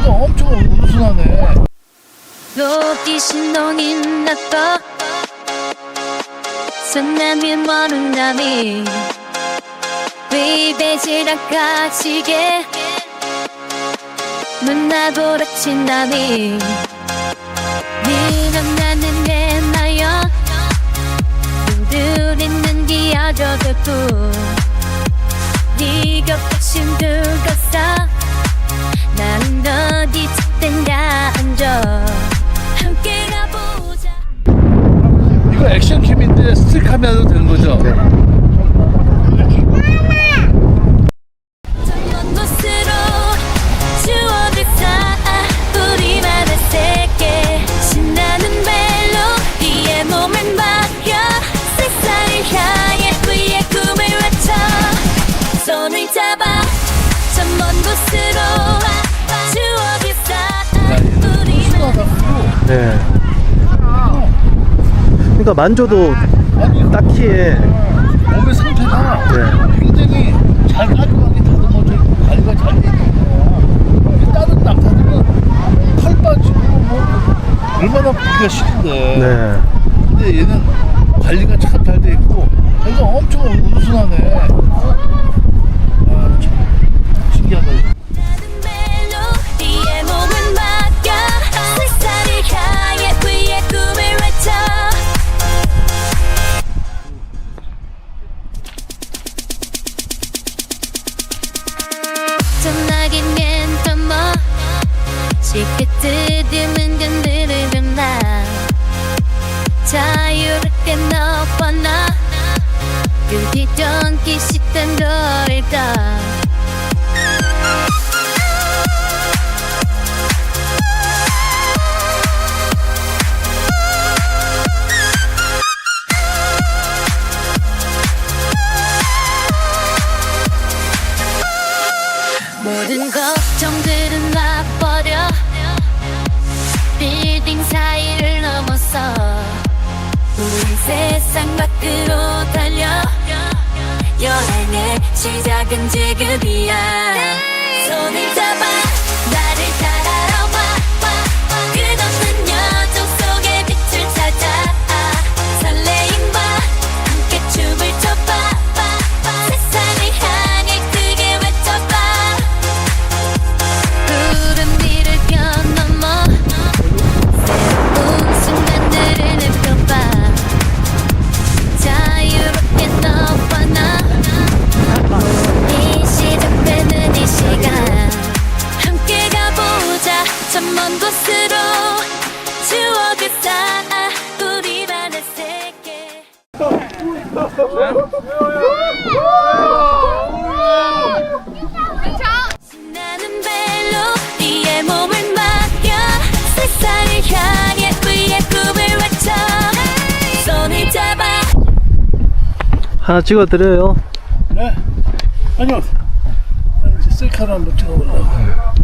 이거 엄청 우순하네. 신동이 났다 선남이 먼 남이 위배지락 가지게 문나보라친 남이 니는 나는 내 나여 늘 있는 기아져도 네가 훨씬 들 스틸카메라 도 되는 거죠? 네. 네. 그러니까 만져도 아니 딱히에 몸의 상태가 네. 굉장히 잘 가져가게 다듬어져 있고 관리가 잘돼 있는 거야. 다른 낙타들은 털 빠지고 뭐 얼마나 보기가 싫은데. 네. 근데 얘는 관리가 참 잘 돼 있고 이거 엄청 우순하네. 아, 참 신기하다. 모든 걱정들은 놔버려. 빌딩 사이를 넘어서 우린 세상 밖으로 달려. 여행의 시작은 지금이야. 손을 잡 곳으로 추억을 쌓아 우리만의 세계 신나는 멜로디에 몸을 맡겨 세상을 향해 우리의 꿈을 외쳐 손을 잡아 하나 찍어드려요. 네. 아니요. 이제 셀카로 한번 찍어보려고.